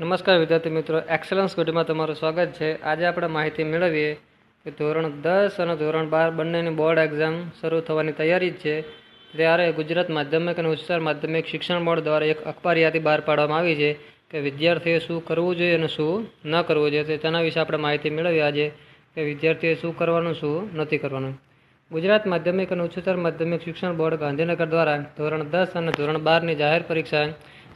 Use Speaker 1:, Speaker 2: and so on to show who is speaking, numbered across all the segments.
Speaker 1: નમસ્કાર વિદ્યાર્થી મિત્રો એક્સલન્સ ગુડમાં તમારું સ્વાગત છે આજે આપણે માહિતી મેળવીએ કે ધોરણ દસ અને ધોરણ બાર બંનેની બોર્ડ એક્ઝામ શરૂ થવાની તૈયારી જ છે ત્યારે ગુજરાત માધ્યમિક અને ઉચ્ચતર માધ્યમિક શિક્ષણ બોર્ડ દ્વારા એક યાદી બહાર પાડવામાં આવી છે કે વિદ્યાર્થીએ શું કરવું જોઈએ અને શું ન કરવું જોઈએ તેના વિશે આપણે માહિતી મેળવીએ આજે કે વિદ્યાર્થીએ શું કરવાનું શું નથી કરવાનું ગુજરાત માધ્યમિક અને ઉચ્ચતર માધ્યમિક શિક્ષણ બોર્ડ ગાંધીનગર દ્વારા ધોરણ દસ અને ધોરણ બારની જાહેર પરીક્ષા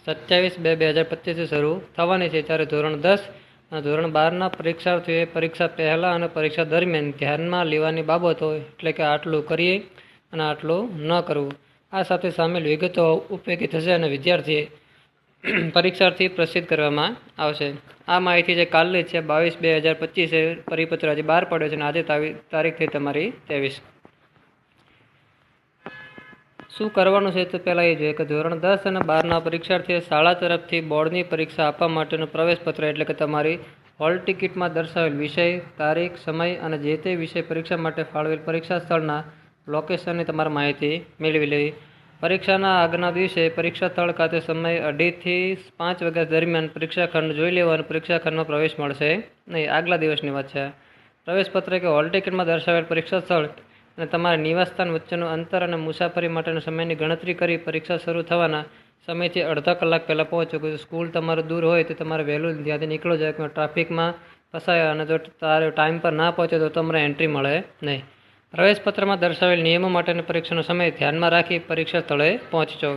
Speaker 1: સત્યાવીસ બે બે હજાર પચીસથી શરૂ થવાની છે ત્યારે ધોરણ દસ અને ધોરણ બારના પરીક્ષાર્થીઓએ પરીક્ષા પહેલાં અને પરીક્ષા દરમિયાન ધ્યાનમાં લેવાની બાબતો એટલે કે આટલું કરીએ અને આટલું ન કરવું આ સાથે સામેલ વિગતો ઉપયોગી થશે અને વિદ્યાર્થીએ પરીક્ષાર્થી પ્રસિદ્ધ કરવામાં આવશે આ માહિતી જે કાલની છે બાવીસ બે હજાર પચીસે પરિપત્ર આજે બહાર પડ્યો છે અને આજે તારીખ થઈ તમારી ત્રેવીસ શું કરવાનું છે તો પહેલાં એ જોઈએ કે ધોરણ દસ અને બારના પરીક્ષાર્થીએ શાળા તરફથી બોર્ડની પરીક્ષા આપવા માટેનું પ્રવેશપત્ર એટલે કે તમારી હોલ ટિકિટમાં દર્શાવેલ વિષય તારીખ સમય અને જે તે વિષય પરીક્ષા માટે ફાળવેલ પરીક્ષા સ્થળના લોકેશનની તમારે માહિતી મેળવી લેવી પરીક્ષાના આગના દિવસે પરીક્ષા સ્થળ ખાતે સમય અઢીથી પાંચ વાગ્યા દરમિયાન પરીક્ષા ખંડ જોઈ લેવા અને પરીક્ષા ખંડમાં પ્રવેશ મળશે નહીં આગલા દિવસની વાત છે પ્રવેશપત્ર કે હોલ ટિકિટમાં દર્શાવેલ પરીક્ષા સ્થળ અને તમારા નિવાસસ્થાન વચ્ચેનું અંતર અને મુસાફરી માટેના સમયની ગણતરી કરી પરીક્ષા શરૂ થવાના સમયથી અડધા કલાક પહેલાં પહોંચો કે સ્કૂલ તમારું દૂર હોય તો તમારે વહેલું ત્યાંથી નીકળો જાય કે ટ્રાફિકમાં ફસાયા અને જો તારે ટાઈમ પર ના પહોંચે તો તમને એન્ટ્રી મળે નહીં પ્રવેશપત્રમાં દર્શાવેલ નિયમો માટેની પરીક્ષાનો સમય ધ્યાનમાં રાખી પરીક્ષા સ્થળે પહોંચજો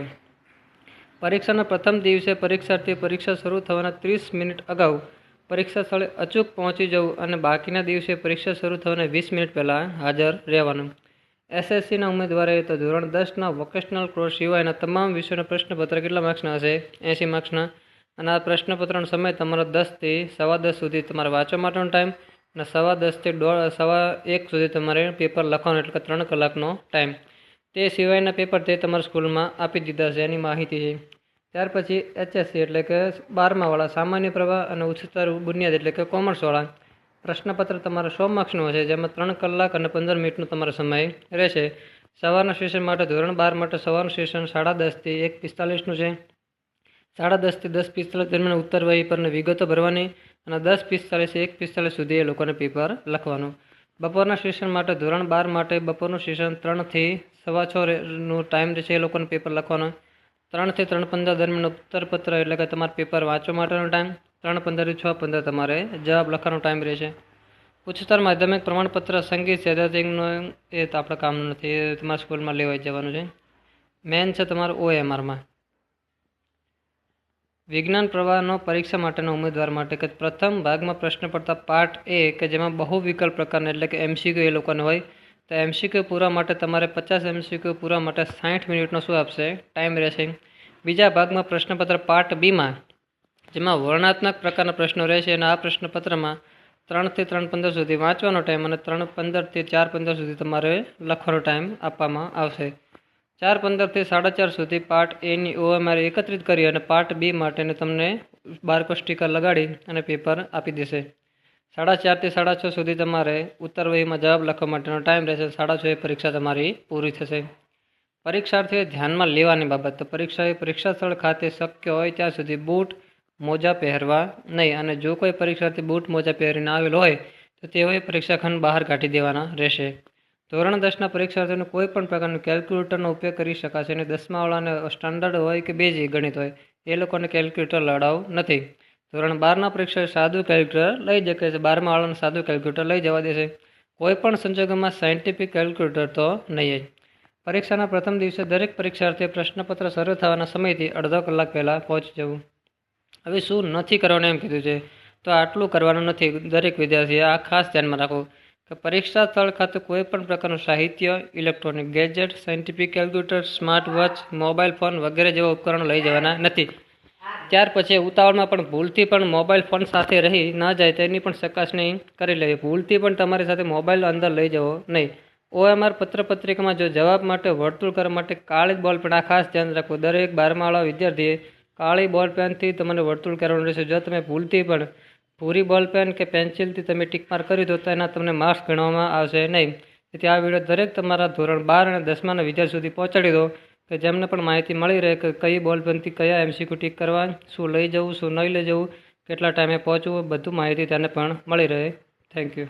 Speaker 1: પરીક્ષાના પ્રથમ દિવસે પરીક્ષાર્થી પરીક્ષા શરૂ થવાના ત્રીસ મિનિટ અગાઉ પરીક્ષા સ્થળે અચૂક પહોંચી જવું અને બાકીના દિવસે પરીક્ષા શરૂ થવાને વીસ મિનિટ પહેલાં હાજર રહેવાનું એસએસસીના ઉમેદવારોએ તો ધોરણ દસના વોકેશનલ કોર્સ સિવાયના તમામ વિષયોના પ્રશ્નપત્ર કેટલા માર્ક્સના હશે એંસી માર્ક્સના અને આ પ્રશ્નપત્રનો સમય તમારો દસથી સવા દસ સુધી તમારે વાંચવા માટેનો ટાઈમ અને સવા દસથી દોઢ સવા એક સુધી તમારે પેપર લખવાનો એટલે કે ત્રણ કલાકનો ટાઈમ તે સિવાયના પેપર તે તમારા સ્કૂલમાં આપી દીધા છે એની માહિતી છે ત્યાર પછી એચએસસી એટલે કે બારમાવાળા સામાન્ય પ્રવાહ અને ઉચ્ચતર બુનિયાદ એટલે કે કોમર્સવાળા પ્રશ્નપત્ર તમારા સો માર્ક્સનો હશે જેમાં ત્રણ કલાક અને પંદર મિનિટનો તમારો સમય રહેશે સવારના સેશન માટે ધોરણ બાર માટે સવારનું સેશન સાડા દસથી એક પિસ્તાલીસનું છે સાડા દસથી દસ પિસ્તાલીસ દરમિયાન ઉત્તર ઉત્તરવાહી પરની વિગતો ભરવાની અને દસ પિસ્તાલીસ એક પિસ્તાલીસ સુધી એ લોકોને પેપર લખવાનું બપોરના સેશન માટે ધોરણ બાર માટે બપોરનું સેશન ત્રણથી સવા છ નું ટાઈમ છે એ લોકોને પેપર લખવાનું ત્રણથી ત્રણ પંદર દરમિયાન ઉત્તરપત્ર એટલે કે તમારે પેપર વાંચવા માટેનો ટાઈમ ત્રણ પંદરથી છ પંદર તમારે જવાબ લખવાનો ટાઈમ રહેશે ઉચ્ચતર માધ્યમિક પ્રમાણપત્ર સંગીત છે એડિટિંગનું એ તો આપણા કામનું નથી એ તમારા સ્કૂલમાં લેવાઈ જવાનું છે મેન છે તમારું ઓએમઆરમાં વિજ્ઞાન પ્રવાહનો પરીક્ષા માટેના ઉમેદવાર માટે કે પ્રથમ ભાગમાં પ્રશ્ન પડતા પાર્ટ એ કે જેમાં બહુ વિકલ્પ પ્રકારના એટલે કે એમસીક્યુ એ લોકોને હોય તો એમસીક્યુ પૂરા માટે તમારે પચાસ એમસીક્યુ પૂરા માટે સાઠ મિનિટનો શું આપશે ટાઈમ રહેશે બીજા ભાગમાં પ્રશ્નપત્ર પાર્ટ બીમાં જેમાં વર્ણનાત્મક પ્રકારના પ્રશ્નો રહેશે અને આ પ્રશ્નપત્રમાં ત્રણથી ત્રણ પંદર સુધી વાંચવાનો ટાઈમ અને ત્રણ પંદરથી ચાર પંદર સુધી તમારે લખવાનો ટાઈમ આપવામાં આવશે ચાર પંદરથી સાડા ચાર સુધી પાર્ટ એની ઓએમઆર એકત્રિત કરી અને પાર્ટ બી માટેને તમને બારકો સ્ટીકર લગાડી અને પેપર આપી દેશે સાડા ચારથી સાડા છ સુધી તમારે ઉત્તર વહીમાં જવાબ લખવા માટેનો ટાઈમ રહેશે સાડા છ એ પરીક્ષા તમારી પૂરી થશે પરીક્ષાર્થીએ ધ્યાનમાં લેવાની બાબત તો પરીક્ષાએ પરીક્ષા સ્થળ ખાતે શક્ય હોય ત્યાં સુધી બૂટ મોજા પહેરવા નહીં અને જો કોઈ પરીક્ષાર્થી બૂટ મોજા પહેરીને આવેલો હોય તો તેઓએ પરીક્ષાખંડ બહાર કાઢી દેવાના રહેશે ધોરણ દસના પરીક્ષાર્થીઓને કોઈ પણ પ્રકારનો કેલ્ક્યુલેટરનો ઉપયોગ કરી શકાશે અને દસમાવાળાને સ્ટાન્ડર્ડ હોય કે બેજી ગણિત હોય એ લોકોને કેલ્ક્યુલેટર લડાવ નથી ધોરણ બારના પરીક્ષા સાદું કેલ્ક્યુલેટર લઈ જાય છે બારમાં વાળાને સાદું કેલ્ક્યુલેટર લઈ જવા દેશે કોઈ પણ સંજોગોમાં સાયન્ટિફિક કેલ્ક્યુલેટર તો નહીં જ પરીક્ષાના પ્રથમ દિવસે દરેક પરીક્ષાર્થીએ પ્રશ્નપત્ર શરૂ થવાના સમયથી અડધો કલાક પહેલાં પહોંચી જવું હવે શું નથી કરવાનું એમ કીધું છે તો આટલું કરવાનું નથી દરેક વિદ્યાર્થીએ આ ખાસ ધ્યાનમાં રાખો કે પરીક્ષા સ્થળ ખાતે કોઈ પણ પ્રકારનું સાહિત્ય electronic gadget scientific calculator smart watch mobile phone વગેરે જેવા ઉપકરણો લઈ જવાના નથી ત્યાર પછી ઉતાવળમાં પણ ભૂલથી પણ મોબાઈલ ફોન સાથે રહી ન જાય તેની પણ ચકાસણી કરી લેવી ભૂલથી પણ તમારી સાથે મોબાઈલ અંદર લઈ જવો નહીં ઓએમઆર પત્ર પત્રિકામાં જો જવાબ માટે વર્તુળ કરવા માટે કાળી બોલ પેન આ ખાસ ધ્યાન રાખવું દરેક બારમાવાળા વિદ્યાર્થીએ કાળી બોલ પેનથી તમને વર્તુળ કરવાનું રહેશે જો તમે ભૂલથી પણ પૂરી બોલ પેન કે પેન્સિલથી તમે ટીકમાર કરી દો તો એના તમને માર્ક્સ ગણવામાં આવશે નહીં તેથી આ વિડીયો દરેક તમારા ધોરણ બાર અને દસમાના વિદ્યાર્થી સુધી પહોંચાડી દો કે જેમને પણ માહિતી મળી રહે કે કઈ બોલપેનથી કયા એમસીક્યુ ટીક કરવા શું લઈ જવું શું નહીં લઈ જવું કેટલા ટાઈમે પહોંચવું બધું માહિતી તેને પણ મળી રહે થેન્ક યુ